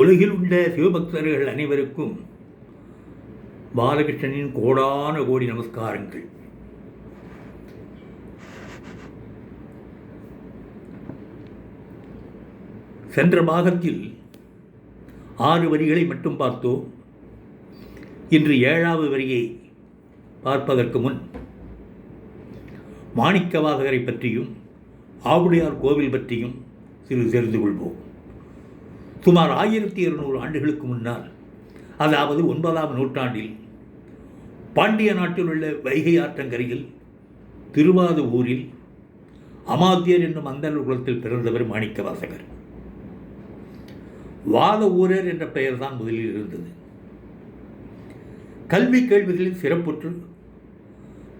உலகில் உள்ள சிவபக்தர்கள் அனைவருக்கும் பாலகிருஷ்ணனின் கோடான கோடி நமஸ்காரங்கள். சென்ற பாகத்தில் ஆறு வரிகளை மட்டும் பார்த்தோம். இன்று ஏழாவது வரியை பார்ப்பதற்கு முன் மாணிக்கவாசகரை பற்றியும் ஆவுடையார் கோவில் பற்றியும் சிறு தெரிந்து கொள்வோம். சுமார் ஆயிரத்தி இருநூறு ஆண்டுகளுக்கு முன்னால் அதாவது ஒன்பதாம் நூற்றாண்டில் பாண்டிய நாட்டில் உள்ள வைகை ஆற்றங்கரையில் திருவாது ஊரில் அமாத்தியர் என்னும் அந்தனர் குலத்தில் பிறந்தவர் மாணிக்கவாசகர். வாத ஊரர் என்ற பெயர்தான் முதலில் இருந்தது. கல்வி கேள்விகளில் சிறப்புற்று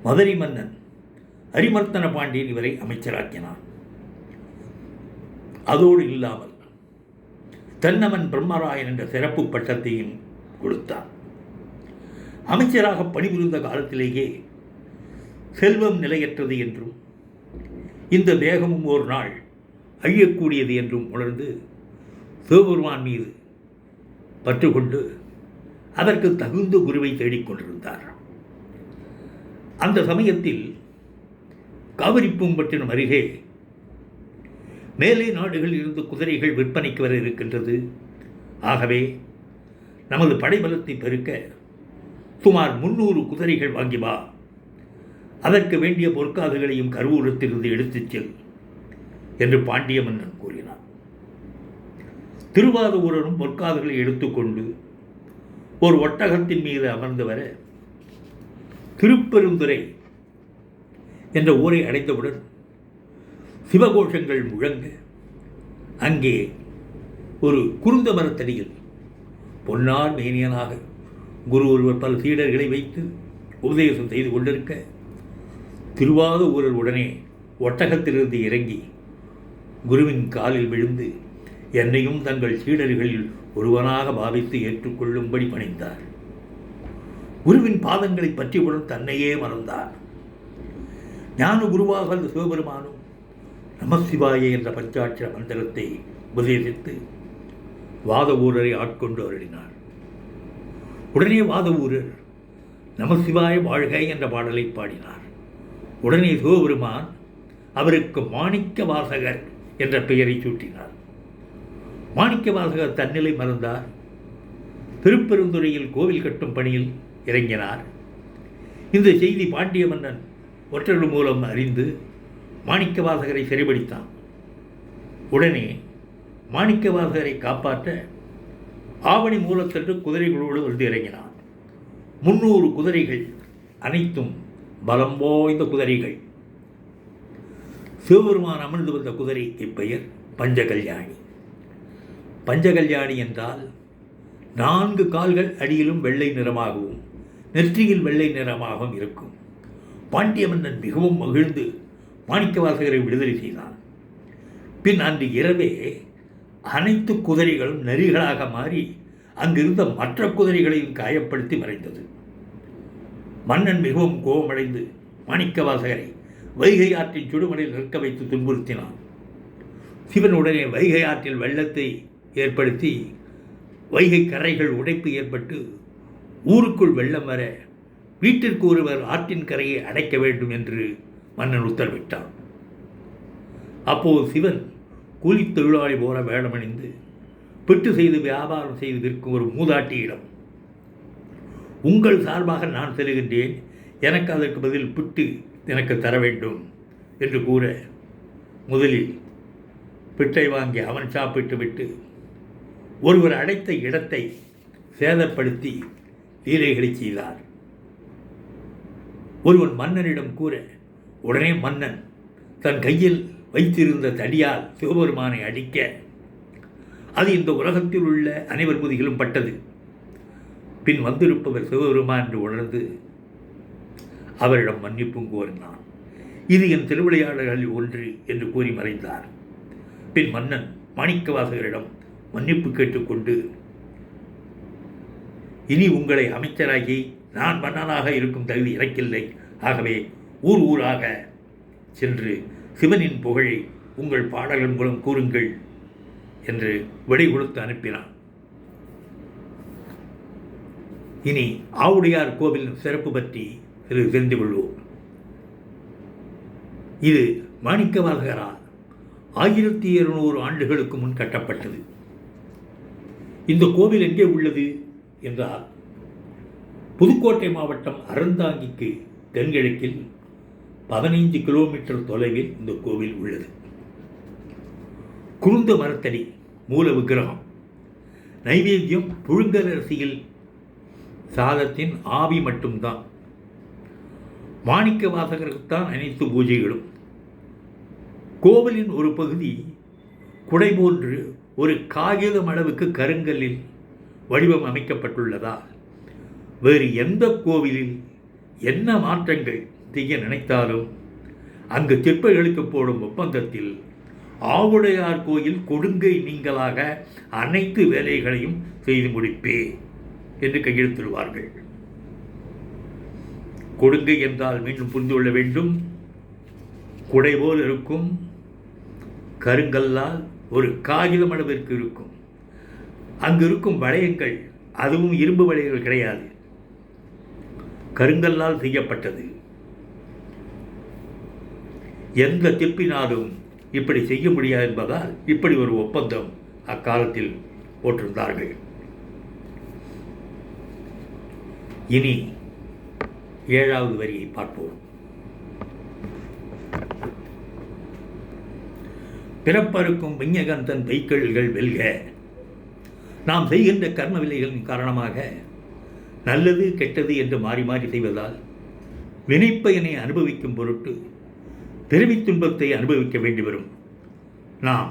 மதுரை மன்னன் அரிமர்த்தன பாண்டியன் இவரை அமைச்சராக்கினான் அதோடு இல்லாமல் தென்னவன் பிரம்மராயன் என்ற சிறப்பு பட்டத்தையும் கொடுத்தார் அமைச்சராக பணிபுரிந்த காலத்திலேயே செல்வம் நிலையற்றது என்றும் இந்த தேகமும் ஒரு நாள் அழியக்கூடியது என்றும் உணர்ந்து சிவபெருமான் மீது பற்றுக்கொண்டு அதற்கு தகுந்த குருவை தேடிக்கொண்டிருந்தார் அந்த சமயத்தில் காவிரி பூம்பட்டினம் அருகே மேலே நாடுகளில் இருந்து குதிரைகள் விற்பனைக்கு வர இருக்கின்றது. ஆகவே நமது படைபலத்தை பெருக்க சுமார் முன்னூறு குதிரைகள் வாங்கி வா. அதற்கு வேண்டிய பொற்காதுகளையும் கருவூரத்திலிருந்து எடுத்துச் செல் என்று பாண்டிய மன்னன் கூறினார் திருவாதூரரும் பொற்காதுகளை எடுத்துக்கொண்டு ஒரு ஒட்டகத்தின் மீது அமர்ந்து வர திருப்பெருந்துறை என்ற ஊரை அடைந்தவுடன் சிவகோஷங்கள் முழங்க அங்கே ஒரு குருந்த மரத்தடியில் பொன்னார் மேனியனாக குரு ஒருவர் பல சீடர்களை வைத்து உபதேசம் செய்து கொண்டிருக்க திருவாத ஊரர் உடனே ஒட்டகத்திலிருந்து இறங்கி குருவின் காலில் விழுந்து என்னையும் தங்கள் சீடர்களில் ஒருவனாக பாவித்து ஏற்றுக்கொள்ளும்படி பணிந்தார். குருவின் பாதங்களை பற்றியவுடன் தன்னையே மறந்தார். ஞான குருவாக சிவபெருமானும் நமசிவாய என்ற பஞ்சாட்சர மந்திரத்தை உபதேசித்து வாத ஊரரை ஆட்கொண்டு அருளினார். உடனே வாத ஊரர் நமசிவாய வாழ்க என்ற பாடலை பாடினார். உடனே சிவபெருமான் அவருக்கு மாணிக்க வாசகர் என்ற பெயரை சூட்டினார். மாணிக்க வாசகர் தன்னிலை மறந்தார். திருப்பெருந்துறையில் கோவில் கட்டும் பணியில் இறங்கினார். இந்த செய்தி பாண்டிய மன்னன் ஒற்றர்கள் மூலம் அறிந்து மாணிக்கவாசகரை சிறைபிடித்தான். உடனே மாணிக்கவாசகரை காப்பாற்ற ஆவணி மூலத்தன்று குதிரைகளோடு வந்து இறங்கினான். முன்னூறு குதிரைகள் அனைத்தும் பலம் வாய்ந்த குதிரைகள். சிவபெருமான் அமர்ந்து வந்த குதிரைக்கு பெயர் பஞ்சகல்யாணி. பஞ்சகல்யாணி என்றால் நான்கு கால்கள் அடியிலும் வெள்ளை நிறமாகவும் நெற்றியில் வெள்ளை நிறமாகவும் இருக்கும். பாண்டிய மன்னன் மிகவும் மகிழ்ந்து மாணிக்கவாசகரை விடுதலை செய்தான். பின் அன்று இரவே அனைத்து குதிரைகளும் நரிகளாக மாறி அங்கிருந்த மற்ற குதிரைகளையும் காயப்படுத்தி மறைந்தது. மன்னன் மிகவும் கோபமடைந்து மாணிக்கவாசகரை வைகை ஆற்றின் சுடுமலையில் நிற்க வைத்து துன்புறுத்தினான். சிவன் உடனே வைகை ஆற்றில் வெள்ளத்தை ஏற்படுத்தி வைகை கரைகள் உடைப்பு ஏற்பட்டு ஊருக்குள் வெள்ளம் வர வீட்டிற்கு ஒருவர் ஆற்றின் கரையை அடைக்க வேண்டும் என்று மன்னன் உத்தரவிட்டான் அப்போது சிவன் கூலி தொழிலாளி போல வேடமணிந்து பிட்டு செய்து வியாபாரம் செய்து விற்கும் ஒரு மூதாட்டியிடம் உங்கள் சார்பாக நான் செல்கின்றேன் எனக்கு அதற்கு பதில் பிட்டு எனக்கு தர வேண்டும் என்று கூற முதலில் பிட்டை வாங்கி அவன் சாப்பிட்டு விட்டு ஒருவர் அடைத்த இடத்தை சேதப்படுத்தி லீலைகளை செய்தார். ஒருவன் மன்னனிடம் கூற உடனே மன்னன் தன் கையில் வைத்திருந்த தடியால் சிவபெருமானை அடிக்க அது இந்த உலகத்தில் உள்ள அனைவர் முதுகிலும் பட்டது. பின் வந்திருப்பவர் சிவபெருமான் என்று உணர்ந்து அவரிடம் மன்னிப்பும் கோரினான் இது என் திருவிளையாடல்களில் ஒன்று என்று கூறி மறைந்தார். பின் மன்னன் மாணிக்கவாசகரிடம் மன்னிப்பு கேட்டுக்கொண்டு இனி உங்களை அமைச்சராகி நான் மன்னனாக இருக்கும் தகுதி இறக்கில்லை ஆகவே ஊர் ஊராக சென்று சிவனின் புகழை உங்கள் பாடல்கள் மூலம் கூறுங்கள் என்று விடை கொடுத்து அனுப்பினான். இனி ஆவுடையார் கோவிலின் சிறப்பு பற்றி சிறு தெரிந்து கொள்வோம். இது மாணிக்கவாசகரால் ஆயிரத்தி இருநூறு ஆண்டுகளுக்கு முன் கட்டப்பட்டது. இந்த கோவில் எங்கே உள்ளது என்றால் புதுக்கோட்டை மாவட்டம் அறந்தாங்கிக்கு தென்கிழக்கில் பதினைந்து கிலோமீட்டர் தொலைவில் இந்த கோவில் உள்ளது. குருந்த மரத்தடி மூல விக்கிரகம். நைவேத்தியம் புழுங்கரசியில் சாதத்தின் ஆவி மட்டும்தான். மாணிக்க வாசகருக்குத்தான் அனைத்து பூஜைகளும். கோவிலின் ஒரு பகுதி குடை போன்று ஒரு காகிதம் அளவுக்கு கருங்கல்லில் வடிவம் அமைக்கப்பட்டுள்ளதால் வேறு எந்த கோவிலில் என்ன மாற்றங்கள் செய்ய நினைத்தாலும் அங்கு சிற்பங்களுக்கு போடும் ஒப்பந்தத்தில் ஆவுடையார் கோயில் கொடுங்கை நீங்களாக அனைத்து வேலைகளையும் செய்து முடிப்பே என்று கையெழுத்திடுவார்கள். கொடுங்கை என்றால் மீண்டும் புரிந்து கொள்ள வேண்டும். குடை போல் இருக்கும். கருங்கல்லால் ஒரு காகிதம் அளவிற்கு இருக்கும். அங்கு இருக்கும் வளையங்கள் அதுவும் இரும்பு வளையங்கள் கிடையாது. கருங்கல்லால் செய்யப்பட்டது. எந்த திப்பினாலும் இப்படி செய்ய முடியாது என்பதால் இப்படி ஒரு ஒப்பந்தம் அக்காலத்தில் போட்டிருந்தார்கள். இனி ஏழாவது வரியை பார்ப்போம். பிறப்பருக்கும் விஞ்ஞகந்தன் பெய்கள்கள் வெல்க. நாம் செய்கின்ற கர்ம விலைகளின் காரணமாக நல்லது கெட்டது என்று மாறி மாறி செய்வதால் வினைப்பயனை அனுபவிக்கும் பொருட்டு பெருமை துன்பத்தை அனுபவிக்க வேண்டி வரும். நாம்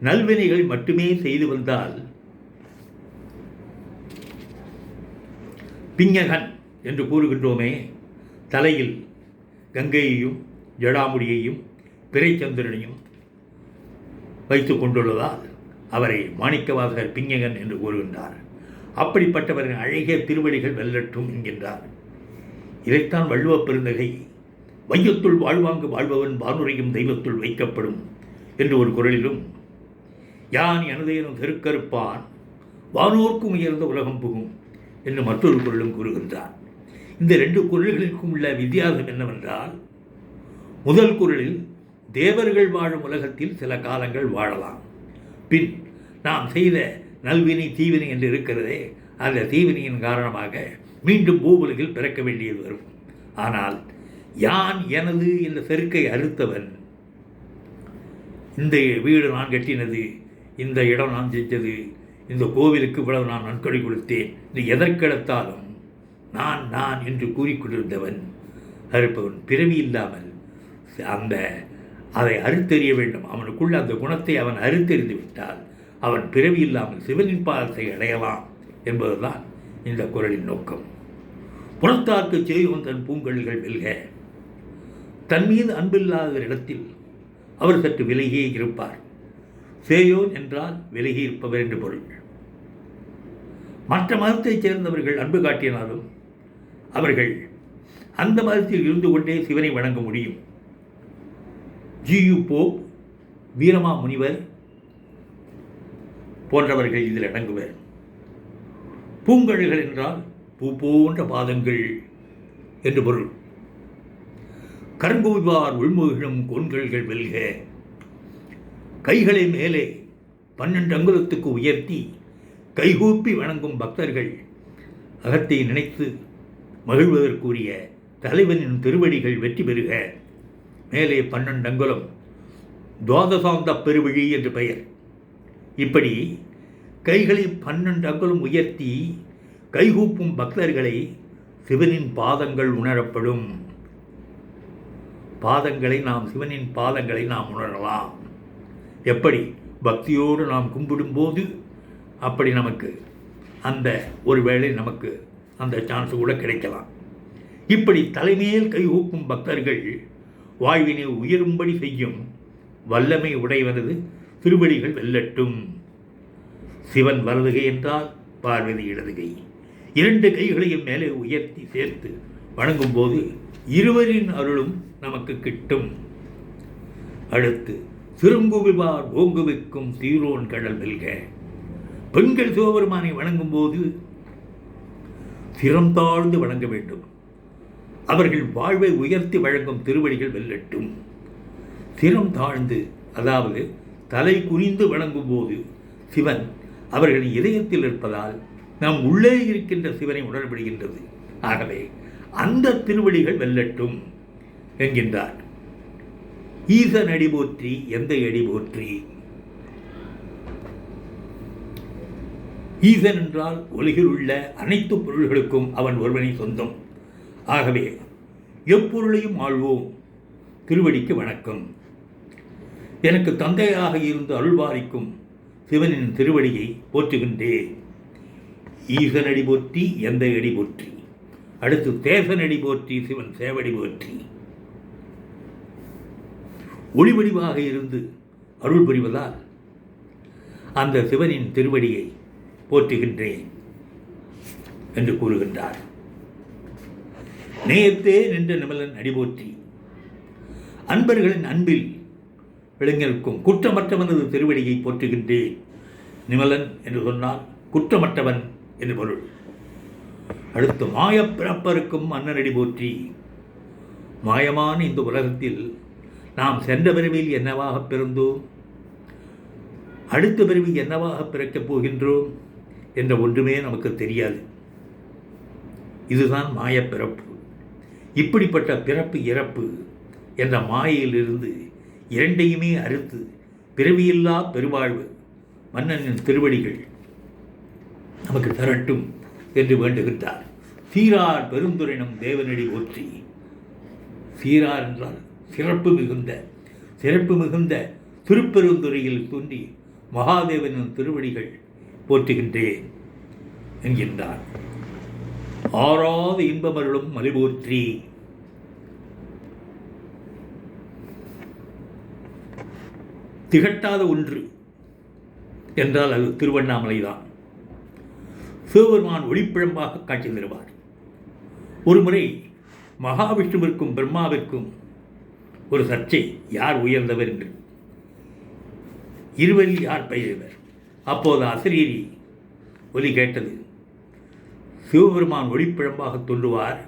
நல்வினைகள் மட்டுமே செய்து வந்தால் பிஞ்சகன் என்று கூறுகின்றோமே தலையில் கங்கையையும் ஜடாமுடியையும் பிறைச்சந்திரனையும் வைத்து கொண்டுள்ளதால் அவரை மாணிக்கவாசகர் பிஞ்சகன் என்று கூறுகின்றார். அப்படிப்பட்டவரின் அழகிய திருவடிகள் வெல்லட்டும் என்கின்றார். இதைத்தான் வள்ளுவ பெருந்தகை வையத்துள் வாழ்வாங்கு வாழ்பவன் வானுரையும் தெய்வத்துள் வைக்கப்படும் என்று ஒரு குரலிலும் யான் எனதேனும் தெருக்கருப்பான் வானோர்க்கும் உயர்ந்த உலகம் புகும் என்று மற்றொரு குரலும் கூறுகின்றார் இந்த ரெண்டு குரல்களுக்கும் உள்ள வித்தியாசம் என்னவென்றால் முதல் குரலில் தேவர்கள் வாழும் உலகத்தில் சில காலங்கள் வாழலாம். பின் நாம் செய்த நல்வினை தீவினை என்று இருக்கிறதே அந்த தீவினையின் காரணமாக மீண்டும் பூவுலகில் பிறக்க வேண்டியது வரும். ஆனால் யான் எனது இந்த செருக்கை அறுத்தவன். இந்த வீடு நான் கட்டினது இந்த இடம் நான் செஞ்சது இந்த கோவிலுக்கு இவ்வளவு நான் நன்கொடை கொடுத்தேன். இது எதற்கெடுத்தாலும் நான் நான் என்று கூறிக்கொண்டிருந்தவன். அறுப்பவன் பிறவி இல்லாமல் அந்த அதை அறுத்தெறிய வேண்டும். அவனுக்குள்ள அந்த குணத்தை அவன் அறுத்தெறிந்து விட்டால் அவன் பிறவி இல்லாமல் சிவனின் பாதத்தை அடையலாம் என்பதுதான் இந்த குரலின் நோக்கம். புறத்தாக்கு செய்வன் தன் பூங்கல்கள் வெல்க. தன் மீது அன்பில்லாத இடத்தில் அவர் சற்று விலகியே இருப்பார். சேயோன் என்றால் விலகி இருப்பவர் என்று பொருள். மற்ற மதத்தைச் சேர்ந்தவர்கள் அன்பு காட்டினாலும் அவர்கள் அந்த மதத்தில் இருந்து கொண்டே சிவனை வணங்க முடியும். ஜியு போப் வீரமா முனிவர் போன்றவர்கள் இதில் அடங்குவர். பூங்கழுகள் என்றால் பூ போன்ற பாதங்கள் என்று பொருள். கருங்கோய்வார் உள்முகிழும் கோன்கள்கள் வெல்க. கைகளை மேலே பன்னெண்டு அங்குலத்துக்கு உயர்த்தி கைகூப்பி வணங்கும் பக்தர்கள் அகத்தை நினைத்து மகிழ்வதற்குரிய தலைவனின் திருவடிகள் வெற்றி பெறுக. மேலே பன்னெண்டு அங்குலம் துவாதசாந்த பெருவழி என்று பெயர். இப்படி கைகளை பன்னெண்டு அங்குலம் உயர்த்தி கைகூப்பும் பக்தர்களை சிவனின் பாதங்கள் உணரப்படும். பாதங்களை நாம் சிவனின் பாதங்களை நாம் உணரலாம். எப்படி? பக்தியோடு நாம் கும்பிடும்போது அப்படி நமக்கு அந்த ஒருவேளை நமக்கு அந்த சான்ஸ் கூட கிடைக்கலாம். இப்படி தலைமையில் கைகூக்கும் பக்தர்கள் வாய்வினை உயரும்படி செய்யும் வல்லமை உடையவனது திருவடிகள் வெல்லட்டும். சிவன் வலதுகை என்றால் பார்வதி இடதுகை. இரண்டு கைகளையும் மேலே உயர்த்தி சேர்த்து வணங்கும்போது இருவரின் அருளும் நமக்கு கிட்டும். அடுத்து சிறுங்குவிவார் ஓங்குவிக்கும் சீரோன் கடல் வெல்க பெண்கள் சிவபெருமானை வணங்கும் போது சிரம் தாழ்ந்து வணங்க வேண்டும். அவர்கள் வாழ்வை உயர்த்தி வழங்கும் திருவடிகள் வெல்லட்டும். சிரம் தாழ்ந்து அதாவது தலை குனிந்து வணங்கும் போது சிவன் அவர்களின் இதயத்தில் இருப்பதால் நம் உள்ளே இருக்கின்ற சிவனை உணரப்படுகின்றது. ஆகவே அந்த திருவடிகள் வெல்லட்டும். என்கின்றார். ஈசன் அடி போற்றி எந்த அடி போற்றி? ஈசன் என்றால் உலகில் உள்ள அனைத்து பொருள்களுக்கும் அவன் ஒருவனை சொந்தம். ஆகவே எப்பொருளையும் ஆழ்வோம் திருவடிக்கு வணக்கம். எனக்கு தந்தையாக இருந்து அருள்பாலிக்கும் சிவனின் திருவடியை போற்றுகின்றேன். ஈசனடி போற்றி எந்த அடி போற்றி? அடுத்து தேசனடி போற்றி சிவன் சேவடி போற்றி. ஒளிவடிவாக இருந்து அருள் புரிவதால் அந்த சிவனின் திருவடியை போற்றுகின்றேன் என்று கூறுகின்றார். நேயத்தே நின்ற நிமலன் அடிபோற்றி அன்பர்களின் அன்பில் விளைஞருக்கும் குற்றமற்றவனது திருவடியை போற்றுகின்றேன். நிமலன் என்று சொன்னால் குற்றமற்றவன் என்று பொருள். அடுத்து மாயப்பிறப்பருக்கும் மன்னனடி போற்றி மாயமான இந்த உலகத்தில் நாம் சென்ற பிறவியில் என்னவாக பிறந்தோம்? அடுத்த பிறவி என்னவாக பிறக்கப் போகின்றோம்? என்ற ஒன்றுமே நமக்கு தெரியாது. இதுதான் மாயப்பிறப்பு இப்படிப்பட்ட பிறப்பு இறப்பு என்ற மாயையிலிருந்து இரண்டையுமே அறுத்து பிறவியில்லா பெருவாழ்வு மன்னனின் திருவடிகள் நமக்கு தரட்டும் என்று வேண்டுகின்றார். சீரார் பெருந்துரைனம் தேவனடி ஒற்றி சீரார் என்றால் சிறப்பு மிகுந்த சிறப்பு மிகுந்த திருப்பெருந்துறையில் தோன்றி மகாதேவனின் திருவடிகள் போற்றுகின்றேன் என்கின்றார். ஆறாத இன்பமருளும் மலிபோற்றி. திகட்டாத ஒன்று என்றால் அது திருவண்ணாமலைதான். சிவபெருமான் ஒளிப்பிழம்பாக காட்சி தருவார். ஒருமுறை மகாவிஷ்ணுவிற்கும் பிரம்மாவிற்கும் ஒரு சர்ச்சை. யார் உயர்ந்தவர் என்று? இருவரில் யார் பெயர்வர் அப்போது அசரீரி ஒலி கேட்டது சிவபெருமான் ஒளிப்பிழம்பாக தோன்றுவார்.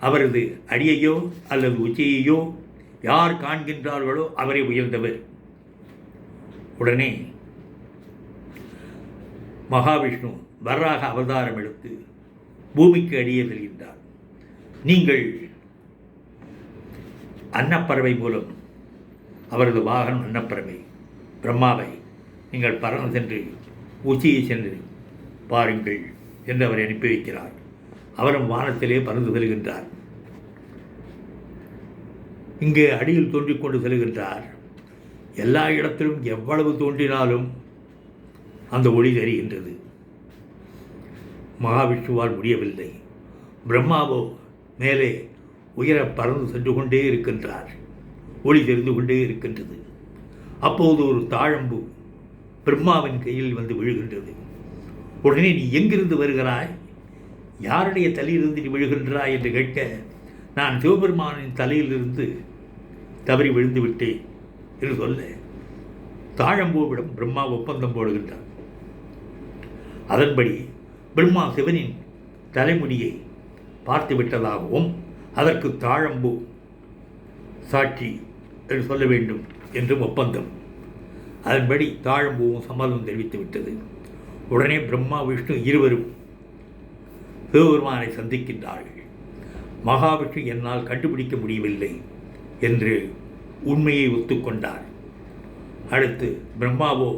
அவரது அடியையோ அல்லது உச்சியையோ யார் காண்கின்றார்களோ அவரை உயர்ந்தவர். உடனே மகாவிஷ்ணு வராக அவதாரம் எடுத்து பூமிக்கு அடியே செல்கின்றார். நீங்கள் அன்னப்பறவை மூலம் அவரது வாகனம் அன்னப்பறவை. பிரம்மாவை நீங்கள் பறந்து சென்று உச்சியை சென்று பாருங்கள் என்று அவரை அனுப்பி வைக்கிறார். அவரும் வானத்திலே பறந்து செல்கின்றார். இங்கே அடியில் தோன்றிக் கொண்டு செல்கின்றார். எல்லா இடத்திலும் எவ்வளவு தோன்றினாலும் அந்த ஒளி தெரிகின்றது. மகாவிஷ்ணுவால் முடியவில்லை. பிரம்மாவோ மேலே உயர பறந்து சென்று கொண்டே இருக்கின்றார். ஒளி தெரிந்து கொண்டே இருக்கின்றது. அப்போது ஒரு தாழம்பு பிரம்மாவின் கையில் வந்து விழுகின்றது. உடனே நீ எங்கிருந்து வருகிறாய்? யாருடைய தலையிலிருந்து நீ விழுகின்றாய்? என்று கேட்க நான் சிவபெருமானின் தலையிலிருந்து தவறி விழுந்து விட்டேன் என்று சொல்ல தாழம்பூவிடம் பிரம்மா ஒப்பந்தம் போடுகின்றார் அதன்படி பிரம்மா சிவனின் தலைமுடியை பார்த்து விட்டதாகவும் அதற்கு தாழம்பூ சாட்சி என்று சொல்ல வேண்டும் என்றும் ஒப்பந்தம். அதன்படி தாழம்பூவும் சம்மதம் தெரிவித்துவிட்டது உடனே பிரம்மா விஷ்ணு இருவரும் சிவபெருமானை சந்திக்கின்றார்கள். மகாவிஷ்ணு என்னால் கண்டுபிடிக்க முடியவில்லை என்று உண்மையை ஒத்துக்கொண்டார். அடுத்து பிரம்மாவோ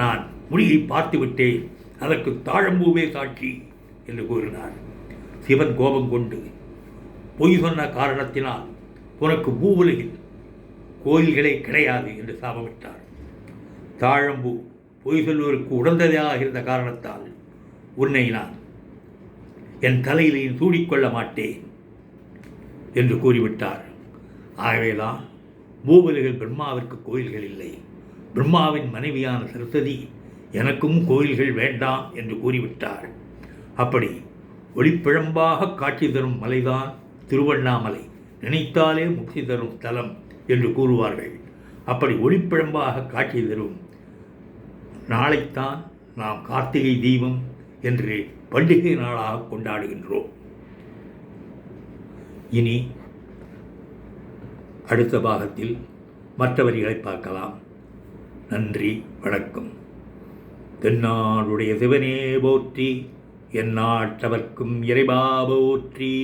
நான் முடியை பார்த்துவிட்டேன் அதற்கு தாழம்பூவே சாட்சி என்று கூறினார். சிவன் கோபம் கொண்டு பொய் சொன்ன காரணத்தினால் உனக்கு பூவுலகில் கோயில்களே கிடையாது என்று சாபமிட்டார். தாழம்பூ பொய் சொல்வதற்கு உடந்ததாக இருந்த காரணத்தால் உன்னை நான் என் தலையிலையும் சூடிக்கொள்ள மாட்டேன் என்று கூறிவிட்டார். ஆகவேதான் பூபலிகள் பிரம்மாவிற்கு கோயில்கள் இல்லை. பிரம்மாவின் மனைவியான சரஸ்வதி எனக்கும் கோயில்கள் வேண்டாம் என்று கூறிவிட்டார். அப்படி ஒளிப்பிழம்பாக காட்சி தரும் மலைதான் திருவண்ணாமலை நினைத்தாலே முக்தி தரும் ஸ்தலம் என்று கூறுவார்கள். அப்படி ஒளிப்பிழம்பாக காட்சி தரும் நாளைத்தான் நாம் கார்த்திகை தீபம் என்று பண்டிகை நாளாக கொண்டாடுகின்றோம். இனி அடுத்த பாகத்தில் மற்ற வரிகளை பார்க்கலாம். நன்றி வணக்கம். தென்னாடுடைய சிவனே போற்றி எந்நாட்டவர்க்கும் இறைபா போற்றி.